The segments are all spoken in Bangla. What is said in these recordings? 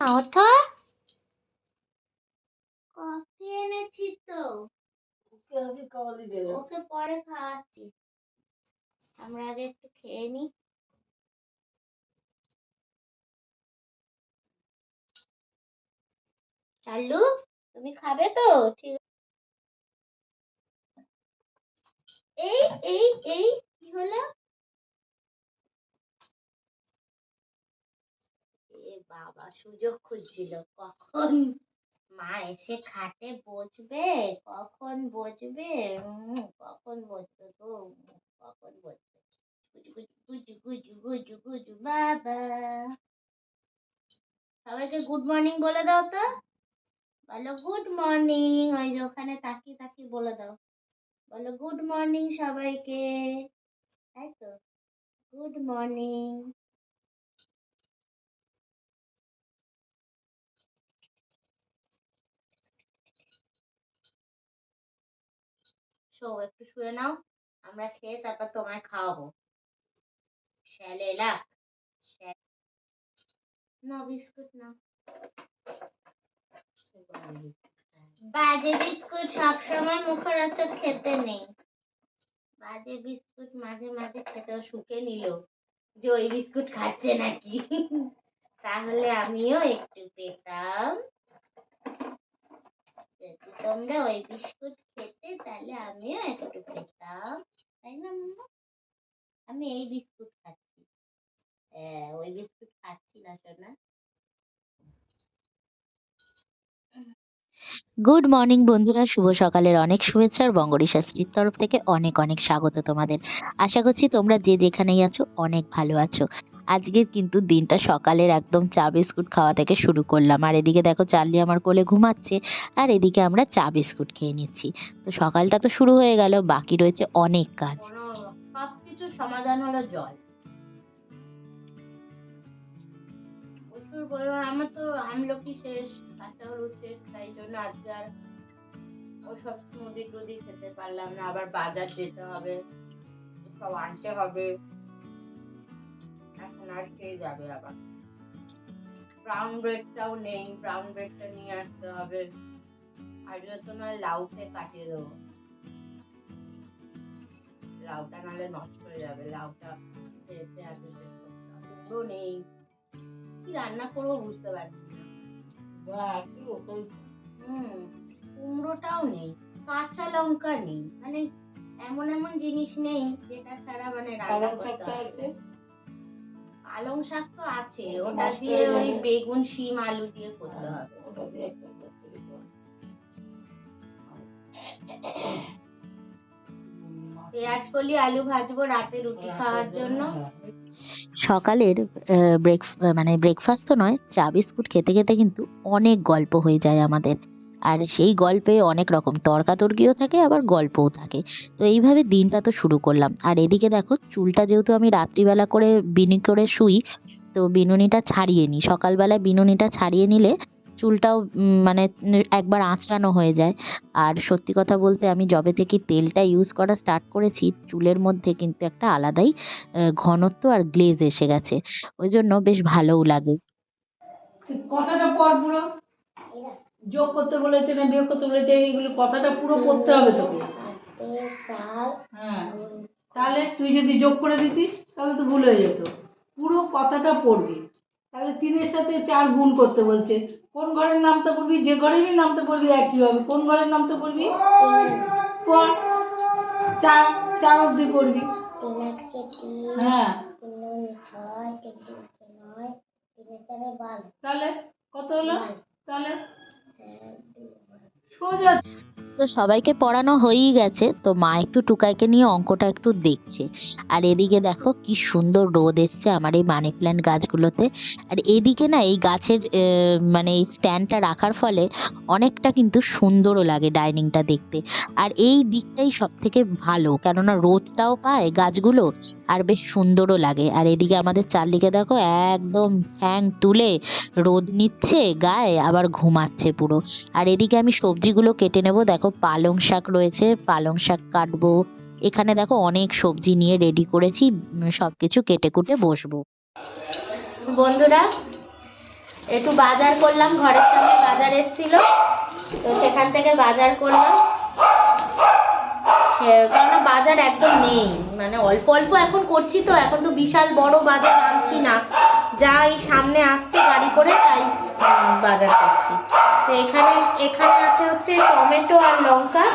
ওঠো কফি এনেছি তো। ওকে আগে খাওয়ালি দে। ওকে পরে খাওয়াচ্ছি। আমরা আগে একটু খেয়ে নি। চালু তুমি খাবে তো? ঠিক এই এই এই কি হলো? বাবা সুযোগ খুঁজছিল। কখন মা এসে খাটে বসবে? কখন বসবে? কখন বসবে গো? কখন বসবে? গুজু গুজু গুজু গুজু বাবা। সবাইকে গুড মর্নিং বলে দাও তো। বলো গুড মর্নিং ওই যে ওখানে তাকিয়ে তাকিয়ে বলে দাও। বলো গুড মর্নিং সবাইকে। তাই তো? গুড মর্নিং শো একটু শুয়ে নাও, আমরা খেয়ে তারপর তোমায় খাওয়াবো। শ্যালেলা না, বিস্কুট না। বাজে বিস্কুট সবসময় মুখরোচক খেতে নেই। বাজে বিস্কুট মাঝে মাঝে খেতেও শুকে নিল যে ওই বিস্কুট খাচ্ছে নাকি। তাহলে আমিও একটু পেতাম। যদি তোমরা ওই বিস্কুট খেতে, তাহলে আমিও একটু পেতাম তাই না মাম্মা? আমি এই বিস্কুট খাচ্ছি। হ্যাঁ ওই বিস্কুট খাচ্ছি না, সোনা। গুড মর্নিং বন্ধুরা, শুভ সকালের অনেক শুভেচ্ছা, আর বঙ্গরী শাস্ত্রীর তরফ থেকে অনেক অনেক স্বাগত তোমাদের। আশা করছি তোমরা যে যেখানেই আছো, অনেক ভালো আছো। আজকের কিন্তু দিনটা সকালের একদম চা বিস্কুট খাওয়া থেকে শুরু করলাম। আর এদিকে দেখো চার্লি আমার কোলে ঘুমাচ্ছে, আর এদিকে আমরা চা বিস্কুট খেয়ে নিচ্ছি। তো সকালটা তো শুরু হয়ে গেল, বাকি রয়েছে অনেক কাজ। কোনো সবকিছুর সমাধান হলো জল। আমার তো আমলকি শেষ শেষ, তাই জন্য আজকে আর খেতে পারলাম না। আবার বাজার যেতে হবে, সব আনতে হবে। আর খেয়ে যাবে আবার। ব্রাউন ব্রেডটাও নেই ব্রাউন ব্রেডটা নিয়ে আসতে হবে। আর যত নয় লাউতে কাটিয়ে দেবো। লাউটা নাহলে নষ্ট হয়ে যাবে লাউটা খেতে হবে কুমড়ো নেই। কি রান্না করব বুঝতে পারছি না। ওটাই হুম কুমড়োটাও নেই কাঁচা লঙ্কা নেই। মানে এমন এমন জিনিস নেই যেটা ছাড়া মানে রান্না করতে হবে। পালং শাক তো আছে ওটা দিয়ে ওই বেগুন শিম আলু দিয়ে করতে হবে ওটা দিয়ে কর। হুম, পেঁয়াজ কলি আলু ভাজবো রাতে রুটি খাওয়ার জন্য হ্যাঁ। সকালের ব্রেক মানে ব্রেকফাস্ট তো নয় চা বিস্কুট খেতে খেতে কিন্তু অনেক গল্প হয়ে যায় আমাদের আর সেই গল্পে অনেক রকম তর্কাতর্কিও থাকে, আবার গল্পও থাকে। তো এইভাবে দিনটা তো শুরু করলাম। আর এদিকে দেখো, চুলটা যেহেতু আমি রাত্রিবেলা করে বিনি করে শুই, তো বিনুনিটা ছাড়িয়ে নিই। সকালবেলায় বিনুনিটা ছাড়িয়ে নিলে চুলটাও মানে একবার আঁচড়ানো হয়ে যায়। আর সত্যি কথা বলতে আমি যবে থেকে তেলটা ইউজ করা স্টার্ট করেছি, চুলের মধ্যে কিন্তু একটা আলাদাই ঘনত্ব আর গ্লেজ এসে গেছে। ওই জন্য বেশ ভালোও লাগে। কথাটা পুরো যোগ করতে বলেছে না বিয়োগ করতে বলেছে এইগুলো কথাটা পুরো পড়তে হবে তোকে। হ্যাঁ তাহলে তুই যদি যোগ করে দিতিস তাহলে তো ভুল হয়ে যেত। পুরো কথাটা পড়বি। তাহলে তিনের সাথে চার গুণ করতে বলছে। কোন ঘরের নামটা পড়বি? যে ঘরেরই নামটা পড়বি একই হবে কোন ঘরের নামটা পড়বি? পড় চার চার অব্দি পড়বি। হ্যাঁ। তাহলে কত হলো? তাহলে তো সবাইকে পড়ানো হয়েই গেছে, তো মা একটু টুকাইকে নিয়ে অঙ্কটা একটু দেখছে। আর এদিকে দেখো কি সুন্দর রোদ এসছে আমার এই মানি প্ল্যান্ট গাছগুলোতে। আর এদিকে না এই গাছের মানে এই স্ট্যান্ডটা রাখার ফলে অনেকটা কিন্তু সুন্দরও লাগে ডাইনিংটা দেখতে। আর এই দিকটাই সব থেকে ভালো, কেননা রোদটাও পায় গাছগুলো আর বেশ সুন্দরও লাগে। আর এদিকে আমাদের চারদিকে দেখো একদম ঠ্যাং তুলে রোদ নিচ্ছে, গায়ে আবার ঘুমাচ্ছে পুরো। আর এদিকে আমি সবজিগুলো কেটে নেব। দেখো পালং শাক রয়েছে, পালং শাক কাটবো। এখানে দেখো অনেক সবজি নিয়ে রেডি করেছি সব কিছু কেটে কুটে বসবো। বন্ধুরা, একটু বাজার করলাম, ঘরের সামনে বাজার এসেছিল। তো সেখান থেকে বাজার করলাম। বাজার একদম নেই। মানে অল্প অল্প এখন করছি তো, এখন তো বিশাল বড় বাজার আনছি না। যা এই সামনে আসছে গাড়ি করে, তাই বাজার করছি। তো এখানে এখানে আছে হচ্ছে টমেটো আর লঙ্কা।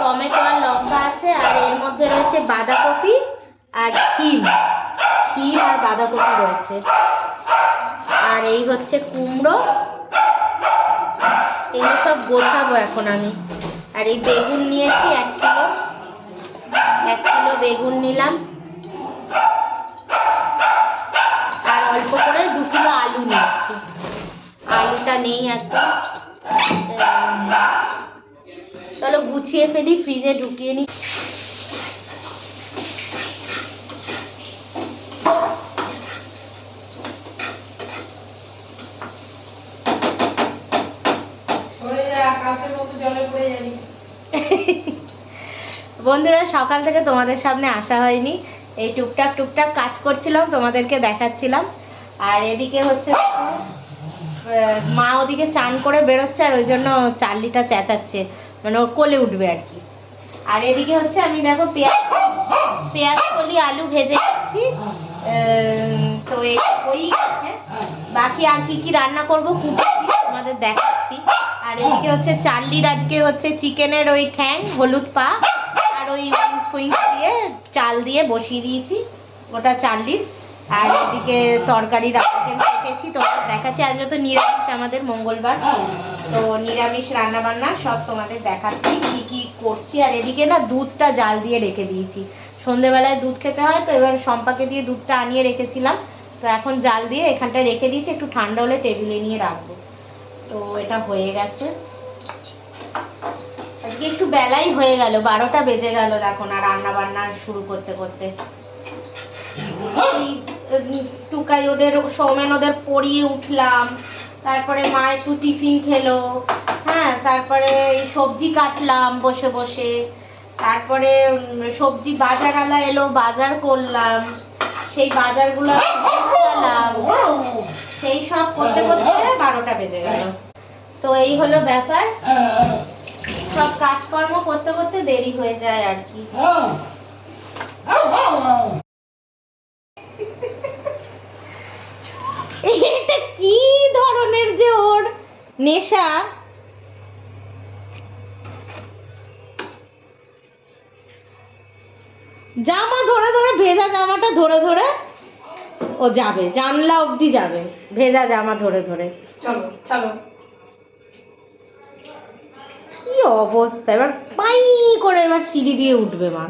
টমেটো আর লঙ্কা আছে, আর এর মধ্যে রয়েছে বাঁধাকপি আর শিম। শিম আর বাঁধাকপি রয়েছে। আর এই হচ্ছে কুমড়ো। এগুলো সব গোছাবো এখন আমি। আর এই বেগুন নিয়েছি, এক কিলো এক কিলো বেগুন নিলাম। আর অল্প করে দু কিলো আলু নিয়েছি। আলুটা নেই একদম। চলো গুছিয়ে ফেলি, ফ্রিজে ঢুকিয়ে নিই সরে যা কালকের মতো জলে পড়ে যাবি বন্ধুরা, সকাল থেকে তোমাদের সামনে আসা হয়নি। এই টুকটাক টুকটাক কাজ করছিলাম, তোমাদেরকে দেখাচ্ছিলাম। আর এদিকে হচ্ছে মা ওদিকে চান করে বেরোচ্ছে, আর ওই জন্য চার্লিটা চেঁচাচ্ছে। মানে ওর কোলে উঠবে আর কি। আর এদিকে হচ্ছে, আমি দেখো পেঁয়াজ পেঁয়াজ কলি, আলু ভেজে নিচ্ছি। তো এই হয়েই গেছে। বাকি আর কি কি রান্না করব কুটেছি, তোমাদের দেখাচ্ছি। আর এদিকে হচ্ছে চার্লির আজকে হচ্ছে চিকেনের ওই ঠ্যাং, হলুদ পা। ওই উইংস দিয়ে চাল দিয়ে বসিয়ে দিয়েছি ওটা চার্লির আর এদিকে তরকারি রান্না কেটেছি তোমাদের দেখাচ্ছি। আজকে তো নিরামিষ আমাদের মঙ্গলবার। তো নিরামিষ রান্না বান্না সব তোমাদের দেখাচ্ছি, কি কি করছি। আর এদিকে না দুধটা জাল দিয়ে রেখে দিয়েছি। সন্ধেবেলায় দুধ খেতে হয়, তো এবার সম্পাকে দিয়ে দুধটা আনিয়ে রেখেছিলাম। তো এখন জাল দিয়ে এখানটা রেখে দিয়েছি, একটু ঠান্ডা হলে টেবিলে নিয়ে রাখব। তো এটা হয়ে গেছে। আজকে একটু বেলাই হয়ে গেল বারোটা বেজে গেল দেখো না রান্না বান্না শুরু করতে করতে। এই টুকাই ওদের সৌমেন ওদের পড়িয়ে উঠলাম তারপরে মা একটু টিফিন খেলো হ্যাঁ তারপরে এই সবজি কাটলাম বসে বসে তারপরে সবজি বাজারওয়ালা এলো বাজার করলাম সেই বাজারগুলো গুছালাম সেই সব করতে করতে বারোটা বেজে গেল। তো এই হলো ব্যাপার। সব কাজকর্ম করতে করতে দেরি হয়ে যায় আর কি। এটা কি ধরনের যে ওর নেশা? জামা ধরে ধরে, ভেজা জামাটা ধরে ধরে ও যাবে, জানলা অবধি যাবে, ভেজা জামা ধরে ধরে। চলো চলো। অবস্থা? এবার পাই করে এবার সিঁড়ি দিয়ে উঠবে মা।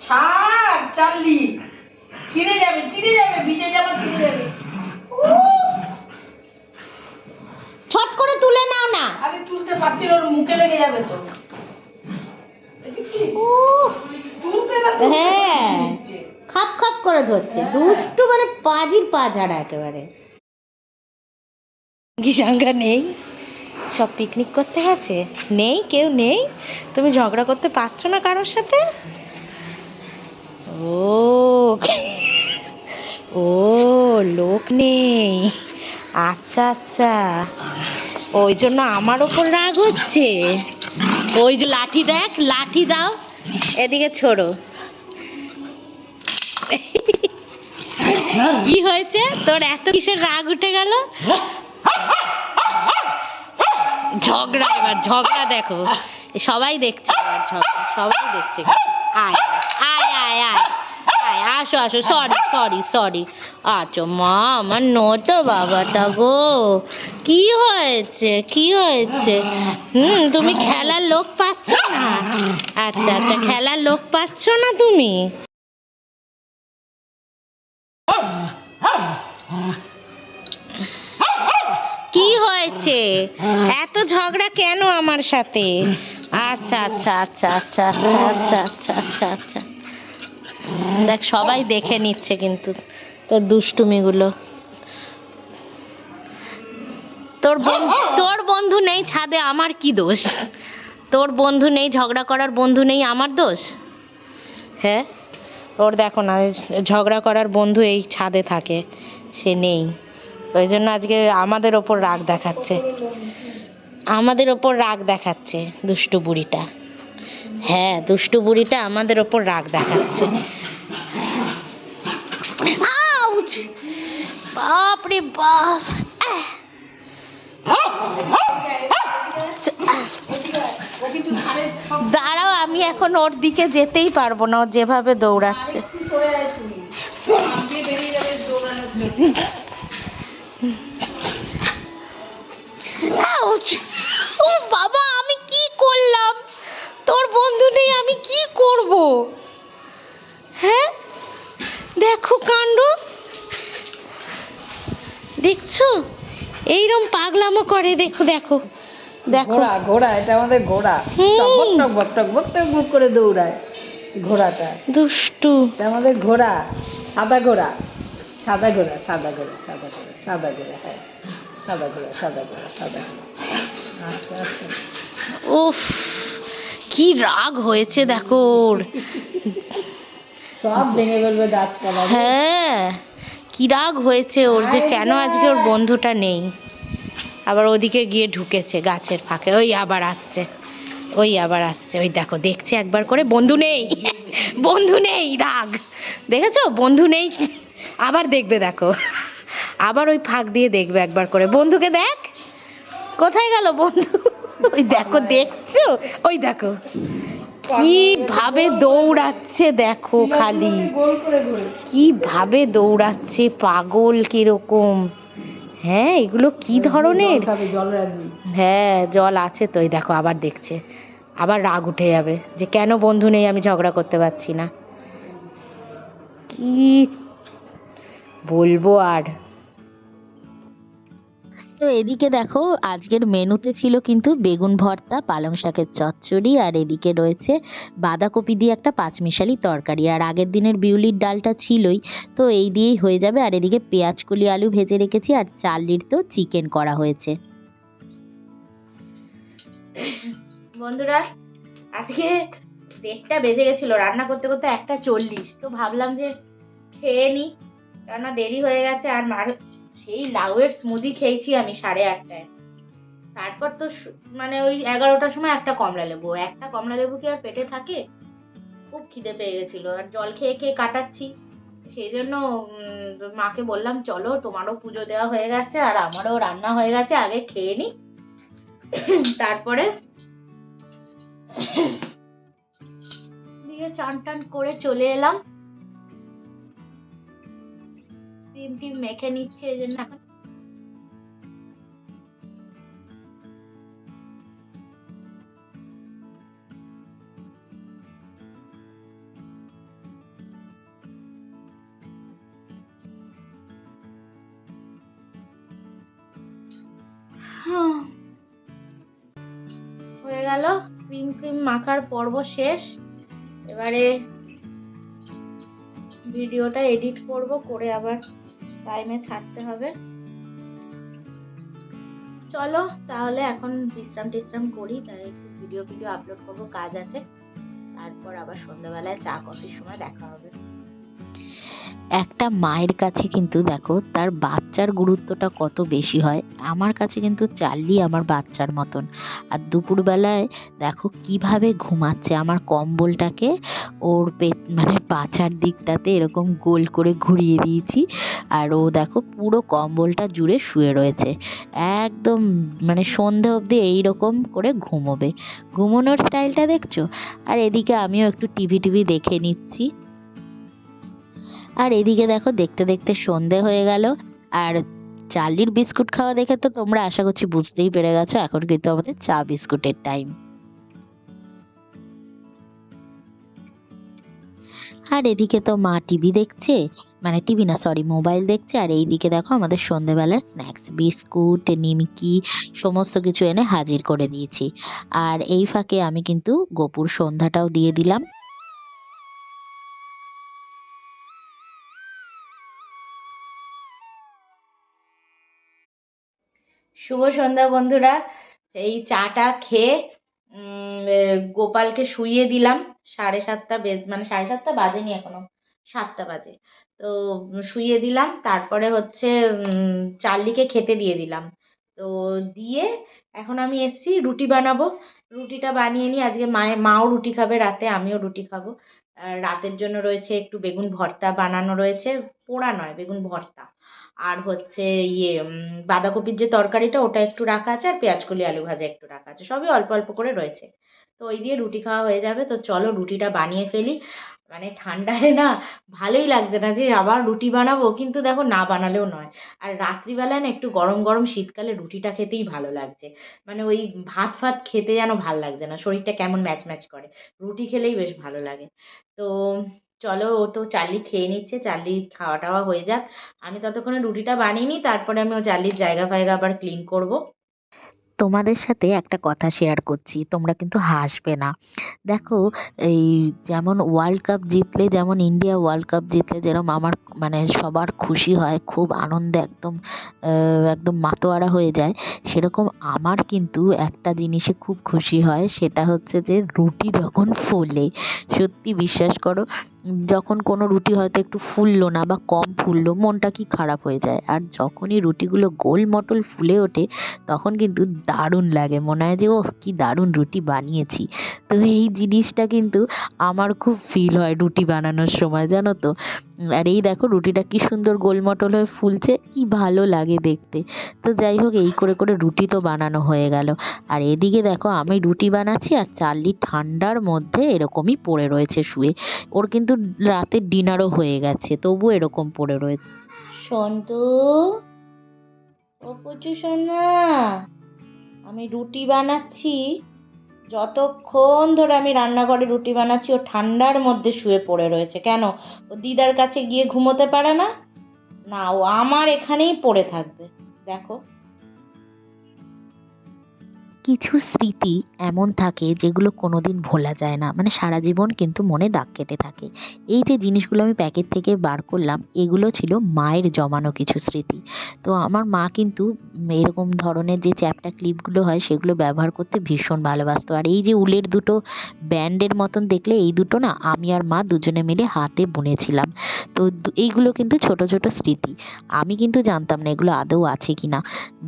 ছাড় চাললি। ছিঁড়ে যাবে ছিঁড়ে যাবে ভিজে জামা ছিঁড়ে যাবে। ছট করে তুলে নাও না। আরে তুলতে পারছি ওর মুখে লেগে যাবে তো। তুলতে না হ্যাঁ। খাপ খাপ করে ধরছে। দুষ্টু মানে পাজির পা ঝাড়া একেবারে। নেই? সব পিকনিক করতে গেছে? নেই কেউ নেই? তুমি ঝগড়া করতে পারছ না কারোর সাথে? ও ও লোক নেই। আচ্ছা আচ্ছা। ওই জন্য আমার ওপর রাগ হচ্ছে। ওই যে লাঠি দেখ লাঠি দাও। এদিকে ছোড়ো। কি হয়েছে? তোর এত কিসের রাগ উঠে গেল? ঝগড়া, এবার ঝগড়া দেখো। সবাই দেখছে এবার ঝগড়া, সবাই দেখছে। আয় আয় আয় আয় আয়, আসো আসো সরি সরি সরি আচ্ছা মা, আমার নতো বাবাটা গো। কি হয়েছে কি হয়েছে? হুম, তুমি খেলার লোক পাচ্ছ না? আচ্ছা আচ্ছা খেলার লোক পাচ্ছ না তুমি? হয়েছে? এত ঝগড়া কেন আমার সাথে? আচ্ছা আচ্ছা আচ্ছা আচ্ছা আচ্ছা আচ্ছা আচ্ছা আচ্ছা আচ্ছা। দেখ, সবাই দেখে নিচ্ছে কিন্তু তোর দুষ্টুমিগুলো। তোর তোর বন্ধু নেই ছাদে, আমার কি দোষ? তোর বন্ধু নেই, ঝগড়া করার বন্ধু নেই, আমার দোষ? হ্যাঁ? ওর দেখো না, ঝগড়া করার বন্ধু এই ছাদে থাকে, সে নেই। ওই জন্য আজকে আমাদের ওপর রাগ দেখাচ্ছে। আমাদের ওপর রাগ দেখাচ্ছে দুষ্টু বুড়িটা। হ্যাঁ দুষ্টু বুড়িটা আমাদের ওপর রাগ দেখাচ্ছে। আউচ বাপ রে বাপ! আহ! ও কিন্তু ধারে সব দাঁড়াও আমি এখন ওর দিকে যেতেই পারব না ও যেভাবে দৌড়াচ্ছে। ও বাবা আমি কি করলাম? তোর বন্ধু নেই আমি কি করব? হ্যাঁ? দেখো কাণ্ড। দেখছ? এইরকম পাগলামো করে দেখো দেখো দেখো। ঘোড়া ঘোড়া এটা আমাদের ঘোড়া। টকবক টকবক টকবক করে দৌড়ায় ঘোড়াটা। দুষ্টু। আমাদের ঘোড়া সাদা ঘোড়া। সাদা ঘোড়া সাদা ঘোড়া সাদা ঘোড়া সাদা ঘোড়া হ্যাঁ। সাদা ঘোড়া সাদা ঘোড়া সাদা ঘোড়া আচ্ছা আচ্ছা। উফ কি রাগ হয়েছে দেখো ওর। সব ভেঙে ফেলবে গাছপালা হ্যাঁ কি রাগ হয়েছে ওর যে কেন আজকে ওর বন্ধুটা নেই। আবার ওদিকে গিয়ে ঢুকেছে গাছের ফাঁকে। ওই আবার আসছে। ওই আবার আসছে। ওই দেখো দেখছে একবার করে বন্ধু নেই। বন্ধু নেই রাগ। দেখেছ? বন্ধু নেই। আবার দেখবে, দেখো। আবার ওই ফাঁক দিয়ে দেখবে একবার করে। বন্ধুকে দেখ। কোথায় গেল বন্ধু? ওই দেখো, দেখছ? ওই দেখো। কীভাবে দৌড়াচ্ছে দেখো খালি। ঘুরে কীভাবে দৌড়াচ্ছে পাগল কীরকম। হ্যাঁ এগুলো কি ধরনের? হ্যাঁ জল আছে তো দেখো, আবার দেখছে। আবার রাগ উঠে যাবে যে কেন বন্ধু নেই, আমি ঝগড়া করতে পারছি না। কি বলব আর। তো এদিকে দেখো আজকের মেনুতে ছিল কিন্তু বেগুন ভর্তা পালং শাকের চচ্চড়ি আর এদিকে রয়েছে বাঁধাকপি দিয়ে একটা পাঁচমিশালি তরকারি। আর আগের দিনের বিউলির ডালটা ছিলই তো এই দিয়েই হয়ে যাবে। আর এদিকে পেঁয়াজ কলি আলু ভেজে রেখেছি আর চার্লির তো চিকেন করা হয়েছে। বন্ধুরা আজকে দেড়টা বেজে গেছিল রান্না করতে করতে একটা চল্লিশ। তো ভাবলাম যে খেয়ে নি। কেননা দেরি হয়ে গেছে আর মার সেই লাউয়ের স্মুদি খেয়েছি আমি সাড়ে আটটায়। তারপর তো মানে ওই এগারোটার সময় একটা কমলা লেবু। একটা কমলা লেবু কি আর পেটে থাকে? খুব খিদে পেয়ে গেছিল। আর জল খেয়ে খেয়ে কাটাচ্ছি। সেই জন্য মাকে বললাম, চলো, তোমারও পুজো দেওয়া হয়ে গেছে আর আমারও রান্না হয়ে গেছে, আগে খেয়ে নি। তারপরে দিয়ে চান টান করে চলে এলাম। ক্রিম টিম মেখে নিচ্ছে এই জন্য এখন। হয়ে গেল, ক্রিম ক্রিম মাখার পর্ব শেষ। এবারে ভিডিওটা এডিট করব, করে আবার টাইমে ছাড়তে হবে। চলো, তাহলে এখন বিশ্রাম টিশ্রাম করি তাই একটু ভিডিও ভিডিও আপলোড করব, কাজ আছে। তারপর আবার সন্ধ্যাবেলায় চা, কফির সময় দেখা হবে। একটা মায়ের কাছে কিন্তু দেখো, তার বাচ্চার গুরুত্বটা কত বেশি হয়। আমার কাছে কিন্তু চার্লি আমার বাচ্চার মতন। আর দুপুরবেলায় দেখো কীভাবে ঘুমাচ্ছে আমার কম্বলটাকে, ওর পেট মানে পাছার দিকটাতে এরকম গোল করে ঘুরিয়ে দিয়েছি। আর ও দেখো পুরো কম্বলটা জুড়ে শুয়ে রয়েছে। একদম মানে সন্ধে অবধি এইরকম করে ঘুমোবে। ঘুমোনোর স্টাইলটা দেখছ? আর এদিকে আমিও একটু টিভি টিভি দেখে নিচ্ছি। আর এদিকে দেখো, দেখতে দেখতে সন্ধে হয়ে গেল। আর চার্লির বিস্কুট খাওয়া দেখে তো তোমরা আশা করছি বুঝতেই পেরে গেছো, এখন কিন্তু আমাদের চা বিস্কুটের টাইম আর এদিকে তো মা টিভি দেখছে মানে টিভি না সরি মোবাইল দেখছে। আর এইদিকে দেখো আমাদের সন্ধেবেলার স্ন্যাক্স বিস্কুট, নিমকি, সমস্ত কিছু এনে হাজির করে দিয়েছি। আর এই ফাঁকে আমি কিন্তু গোপুর সন্ধ্যাটাও দিয়ে দিলাম। শুভ সন্ধ্যা বন্ধুরা। এই চাটা খেয়ে গোপালকে শুইয়ে দিলাম। সাড়ে সাতটা বেজ মানে সাড়ে সাতটা বাজেনি এখনও, সাতটা বাজে। তো, শুইয়ে দিলাম, তারপরে হচ্ছে চার্লিকে খেতে দিয়ে দিলাম। তো, দিয়ে এখন আমি এসছি, রুটি বানাবো। রুটিটা বানিয়ে নিই আজকে মায়ে, মাও রুটি খাবে রাতে, আমিও রুটি খাব। রাতের জন্য রয়েছে একটু বেগুন ভর্তা বানানো রয়েছে। পোড়া নয়, বেগুন ভর্তা। আর হচ্ছে ইয়ে বাঁধাকপির যে তরকারিটা ওটা একটু রাখা আছে আর পেঁয়াজ কলি আলু ভাজা একটু রাখা আছে। সবই অল্প অল্প করে রয়েছে। তো ওই দিয়ে রুটি খাওয়া হয়ে যাবে। তো চলো রুটিটা বানিয়ে ফেলি। মানে ঠান্ডায় না ভালোই লাগছে না যে আবার রুটি বানাবো, কিন্তু দেখো না বানালেও নয়। আর রাত্রিবেলায় না একটু গরম গরম শীতকালে রুটিটা খেতেই ভালো লাগছে। মানে ওই ভাত ফাত খেতে যেন ভালো লাগছে না, শরীরটা কেমন ম্যাচ ম্যাচ করে। রুটি খেলেই বেশ ভালো লাগে। তো চলো, ও তো চার্লি খেয়ে নিচ্ছে, চার্লি খাওয়া টাওয়া হয়ে যাক। আমি ততক্ষণে রুটিটা বানিয়ে নিই, তারপরে আমি ও চার্লির জায়গা ফায়গা আবার ক্লিন করব। তোমাদের সাথে একটা কথা শেয়ার করছি, তোমরা কিন্তু হাসবে না। দেখো, এই যেমন ওয়ার্ল্ড কাপ জিতলে, যেমন ইন্ডিয়া ওয়ার্ল্ড কাপ জিতলে যেরকম আমার মানে সবার খুশি হয়, খুব আনন্দে একদম একদম মাতোয়ারা হয়ে যায়, সেরকম আমার কিন্তু একটা জিনিসে খুব খুশি হয়, সেটা হচ্ছে যে রুটি যখন ফোলে, সত্যি বিশ্বাস করো যখন কোনো রুটি হয়তো একটু ফুললো না বা কম ফুললো, মনটা কি খারাপ হয়ে যায়? আর যখনই রুটিগুলো গোল মটল ফুলে ওঠে, তখন কিন্তু দারুণ লাগে। মনে হয় যে, ওহ, কি দারুণ রুটি বানিয়েছি। তো এই জিনিসটা কিন্তু আমার খুব ফিল হয় রুটি বানানোর সময়, জানো তো? আর এই দেখো রুটিটা কি সুন্দর গোলমটল হয়ে ফুলছে, কি ভালো লাগে দেখতে। তো যাই হোক, এই করে করে রুটি তো বানানো হয়ে গেল। আর এদিকে দেখো আমি রুটি বানাচ্ছি আর চার্লি ঠান্ডার মধ্যে এরকমই পড়ে রয়েছে শুয়ে। ওর কিন্তু রাতের ডিনারও হয়ে গেছে তবু এরকম পড়ে রয়েছে সন্তু, ও পুচু সোনা, আমি রুটি বানাচ্ছি। যতক্ষণ ধরে আমি রান্নাঘরে রুটি বানাচ্ছি, ও ঠান্ডার মধ্যে শুয়ে পড়ে রয়েছে। কেন? ও দিদার কাছে গিয়ে ঘুমোতে পারে না? না, ও আমার এখানেই পড়ে থাকবে। দেখো। কিছু স্মৃতি এমন থাকে যেগুলো কোনোদিন ভোলা যায় না। মানে সারা জীবন কিন্তু মনে দাগ কেটে থাকে। এই যে জিনিসগুলো আমি প্যাকেট থেকে বার করলাম, এগুলো ছিল মায়ের জমানো কিছু স্মৃতি। তো আমার মা কিন্তু এরকম ধরনের যে চ্যাপটা ক্লিপগুলো হয়, সেগুলো ব্যবহার করতে ভীষণ ভালোবাসতো। আর এই যে উলের দুটো ব্যান্ডের মতন দেখলে, এই দুটো না আমি আর মা দুজনে মিলে হাতে বুনেছিলাম। তো এইগুলো কিন্তু ছোট ছোট স্মৃতি। আমি কিন্তু জানতাম না এগুলো আদৌ আছে কি না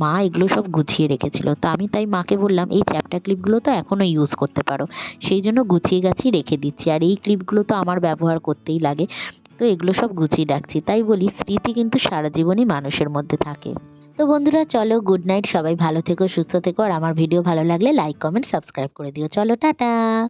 মা এগুলো সব গুছিয়ে রেখেছিল। তো আমি তাই মাকে বললাম, এই চ্যাপটা ক্লিপগুলো তো এখনও ইউজ করতে পারো। সেই জন্য গুছিয়ে গাছিয়ে রেখে দিচ্ছি। আর এই ক্লিপগুলো তো আমার ব্যবহার করতেই লাগে। তো এগুলো সব গুছিয়ে রাখছি। তাই বলি, স্মৃতি কিন্তু সারা জীবনই মানুষের মধ্যে থাকে। তো বন্ধুরা, চলো গুড নাইট সবাই ভালো থেকো, সুস্থ থেকো। আর আমার ভিডিও ভালো লাগলে লাইক কমেন্ট সাবস্ক্রাইব করে দিও। চলো, টাটা!